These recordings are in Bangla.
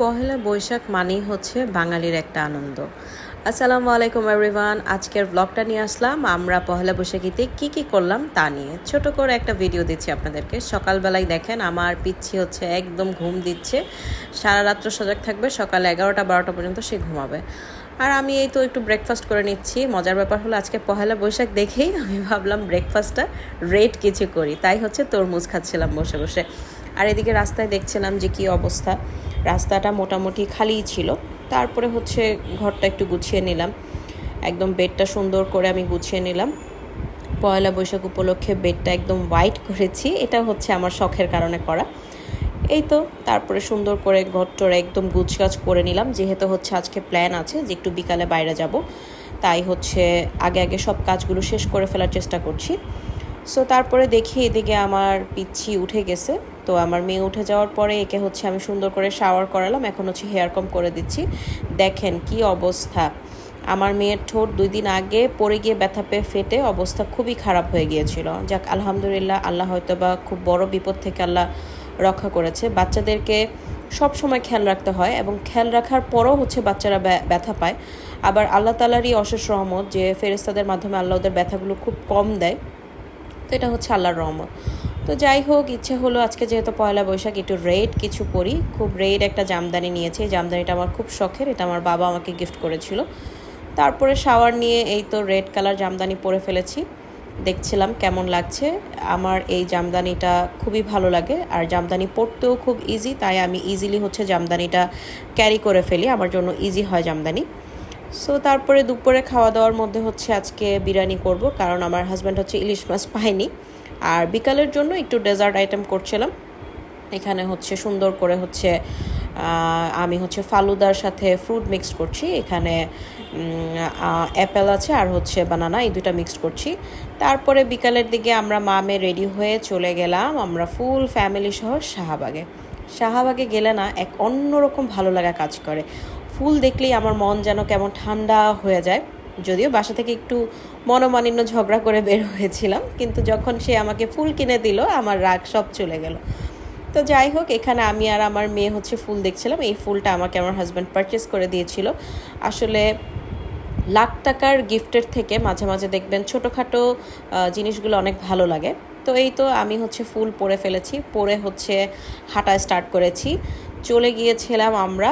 পহেলা বৈশাখ মানেই হচ্ছে বাঙালির একটা আনন্দ। আসসালামু আলাইকুম এভরিওয়ান আজকের ব্লগটা নিয়ে আসলাম। আমরা পহেলা বৈশাখীতে কি কি করলাম তা নিয়ে। ছোট করে একটা ভিডিও দিচ্ছি আপনাদেরকে। সকালবেলায় দেখেন, আমার পিচ্ছি হচ্ছে একদম ঘুম দিচ্ছে। সারা রাত্র সজাগ থাকবে, সকাল এগারোটা, বারোটা পর্যন্ত সে ঘুমাবে। আর আমি এই তো একটু ব্রেকফাস্ট করে নিচ্ছি। মজার ব্যাপার হলো, আজকে পহেলা বৈশাখ দেখেই আমি ভাবলাম ব্রেকফাস্টটা রেট কিছু করি। তাই হচ্ছে তরমুজ খাচ্ছিলাম বসে বসে। আর এদিকে রাস্তায় দেখছিলাম যে কি অবস্থা। রাস্তাটা মোটামুটি খালিই ছিল। তারপরে হচ্ছে ঘরটা একটু গুছিয়ে নিলাম। একদম বেডটা সুন্দর করে আমি গুছিয়ে নিলাম। পয়লা বৈশাখ উপলক্ষে বেডটা একদম হোয়াইট করেছি। এটা হচ্ছে আমার শখের কারণে করা। এই তো, তারপরে সুন্দর করে ঘরটর একদম গুছগাছ করে নিলাম। যেহেতু হচ্ছে আজকে প্ল্যান আছে যে একটু বিকালে বাইরে যাব। তাই হচ্ছে আগে আগে সব কাজগুলো শেষ করে ফেলার চেষ্টা করছি। সো তারপরে দেখি এদিকে আমার পিচ্ছি উঠে গেছে। তো আমার মেয়ে উঠে যাওয়ার পরে একে হচ্ছে আমি সুন্দর করে শাওয়ার করালাম, এখন হচ্ছে হেয়ার কম করে দিচ্ছি। দেখেন কি অবস্থা। আমার মেয়ের ঠোঁট দুই দিন আগে পড়ে গিয়ে ব্যথা পেয়ে ফেটে অবস্থা খুবই খারাপ হয়ে গিয়েছিল। যাক, আলহামদুলিল্লাহ আল্লাহ হয়তো বা খুব বড় বিপদ থেকে আল্লাহ রক্ষা করেছে। বাচ্চাদেরকে সব সময় খেয়াল রাখতে হয় এবং খেয়াল রাখার পরও হচ্ছে বাচ্চারা ব্যথা পায়। আবার আল্লাহ তালারই অশেষ রহমত যে ফেরেস্তাদের মাধ্যমে আল্লাহ ওদের ব্যথাগুলো খুব কম দেয়। তো এটা হচ্ছে আল্লাহর রহমত। তো যাই হোক, ইচ্ছে হলো আজকে যেহেতু পয়লা বৈশাখ, একটু রেড কিছু পরি। খুব রেড একটা জামদানি নিয়েছি। জামদানিটা আমার খুব শখের, এটা আমার বাবা আমাকে গিফট করেছিল। তারপরে শাওয়ার নিয়ে এই তো রেড কালার জামদানি পরে ফেলেছি। দেখছিলাম কেমন লাগছে। আমার এই জামদানিটা খুবই ভালো লাগে। আর জামদানি পরতেও খুব ইজি তাই আমি ইজিলি হচ্ছে জামদানিটা ক্যারি করে ফেলি। আমার জন্য ইজি হয় জামদানি। সো তারপরে দুপুরে খাওয়া দাওয়ার মধ্যে হচ্ছে আজকে বিরিয়ানি করব, কারণ আমার হাজব্যান্ড হচ্ছে ইলিশ মাছ পায়নি। আর বিকালের জন্য একটু ডেজার্ট আইটেম করছিলাম। এখানে হচ্ছে সুন্দর করে হচ্ছে আমি হচ্ছে ফালুদার সাথে ফ্রুট মিক্স করছি। এখানে অ্যাপেল আছে আর হচ্ছে বানানা এই দুটা মিক্সড করছি। তারপরে বিকালের দিকে আমরা মামে রেডি হয়ে চলে গেলাম আমরা ফুল ফ্যামিলি সহ শাহবাগে। শাহবাগে গেলে না এক অন্যরকম ভালো লাগা কাজ করে। ফুল দেখলেই আমার মন যেন কেমন ঠান্ডা হয়ে যায়। যদিও বাসা থেকে একটু মনোমানিন্য ঝগড়া করে বের হয়েছিলাম, কিন্তু যখন সে আমাকে ফুল কিনে দিল, আমার রাগ সব চলে গেল। তো যাই হোক, এখানে আমি আর আমার মেয়ে হচ্ছে ফুল দেখছিলাম। এই ফুলটা আমাকে আমার হাজব্যান্ড পারচেস করে দিয়েছিল। আসলে লাখ টাকার গিফটের থেকে মাঝে মাঝে দেখবেন ছোটোখাটো জিনিসগুলো অনেক ভালো লাগে। তো এই তো আমি হচ্ছে ফুল পরে ফেলেছি। পরে হচ্ছে হাঁটা স্টার্ট করেছি। চলে গিয়েছিলাম আমরা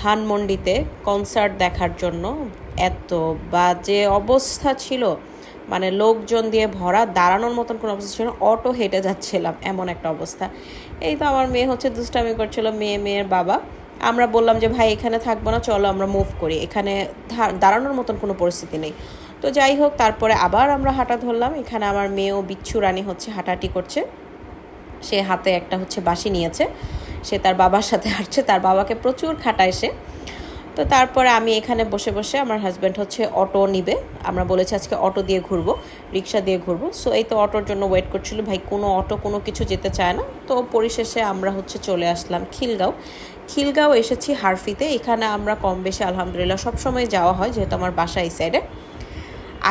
ধানমন্ডিতে কনসার্ট দেখার জন্য। এত বাজে অবস্থা ছিল। মানে লোকজন দিয়ে ভরা দাঁড়ানোর মতন কোনো অবস্থা ছিল অটো হেঁটে যাচ্ছিলাম, এমন একটা অবস্থা। এই তো আমার মেয়ে হচ্ছে দুষ্টামি করছিল, মেয়ে মেয়ের বাবা। আমরা বললাম যে, ভাই, এখানে থাকব না, চলো আমরা মুভ করি। এখানে দাঁড়ানোর মতন কোনো পরিস্থিতি নেই। তো যাই হোক, তারপরে আবার আমরা হাঁটা ধরলাম। এখানে আমার মেয়েও বিচ্ছু রানী হচ্ছে হাঁটাহাঁটি করছে। সে হাতে একটা হচ্ছে বাসি নিয়েছে। সে তার বাবার সাথে হাঁটছে। তার বাবাকে প্রচুর খাটায় সে। তো তারপরে আমি এখানে বসে বসে আমার হাজব্যান্ড হচ্ছে অটো নিবে। আমরা বলেছি আজকে অটো দিয়ে ঘুরবো, রিক্সা দিয়ে ঘুরবো। সো এই তো অটোর জন্য ওয়েট করছিল। ভাই, কোনো অটো, কোনো কিছু যেতে চায় না। তো পরিশেষে আমরা হচ্ছে চলে আসলাম খিলগাঁও। খিলগাঁও এসেছি হারফিতে। এখানে আমরা কম বেশি, আলহামদুলিল্লাহ, সবসময় যাওয়া হয়, যেহেতু আমার বাসা এই সাইডে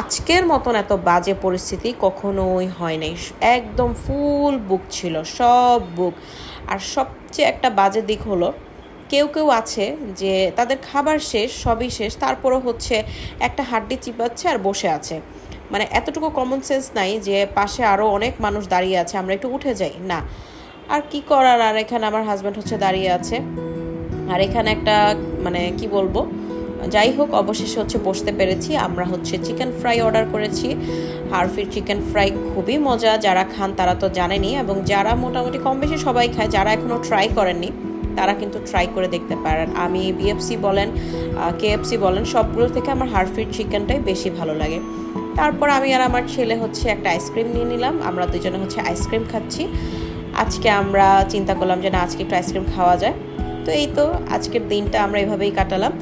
আজকের মতন এত বাজে পরিস্থিতি কখনোই হয় নাই। একদম ফুল বুক ছিল, সব বুক আর সবচেয়ে একটা বাজে দিক হলো কেউ কেউ আছে যে তাদের খাবার শেষ, সবই শেষ, তারপরও হচ্ছে একটা হাড্ডি চিপাচ্ছে আর বসে আছে। মানে এতটুকু কমন সেন্স নাই যে পাশে আরও অনেক মানুষ দাঁড়িয়ে আছে, আমরা একটু উঠে যাই। না। আর কি করার? আর এখানে আমার হাজব্যান্ড হচ্ছে দাঁড়িয়ে আছে। আর এখানে একটা মানে কি বলব? যাই হোক, অবশেষে হচ্ছে বসতে পেরেছি। আমরা হচ্ছে চিকেন ফ্রাই অর্ডার করেছি। হারফির চিকেন ফ্রাই খুবই মজা। যারা খান তারা তো জানেনি এবং যারা মোটামুটি কম বেশি সবাই খায়, যারা এখনও ট্রাই করেননি তারা কিন্তু ট্রাই করে দেখতে পারেন। আমি বিএফসি বলেন কেএফসি বলেন, সবগুলো থেকে আমার হারফির চিকেনটাই বেশি ভালো লাগে। তারপর আমি আর আমার ছেলে হচ্ছে একটা আইসক্রিম নিয়ে নিলাম। আমরা দুজনে হচ্ছে আইসক্রিম খাচ্ছি। আজকে আমরা চিন্তা করলাম যে না, আজকে একটু আইসক্রিম খাওয়া যায়। তো এই তো আজকের দিনটা আমরা এভাবেই কাটালাম।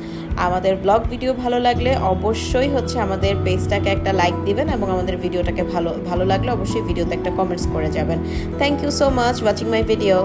আমাদের ব্লগ ভিডিও ভালো লাগলে অবশ্যই হচ্ছে আমাদের পেজটাকে একটা লাইক দিবেন এবং আমাদের ভিডিওটাকে ভালো ভালো লাগলে অবশ্যই ভিডিওতে একটা কমেন্টস করে যাবেন। Thank you so much watching my video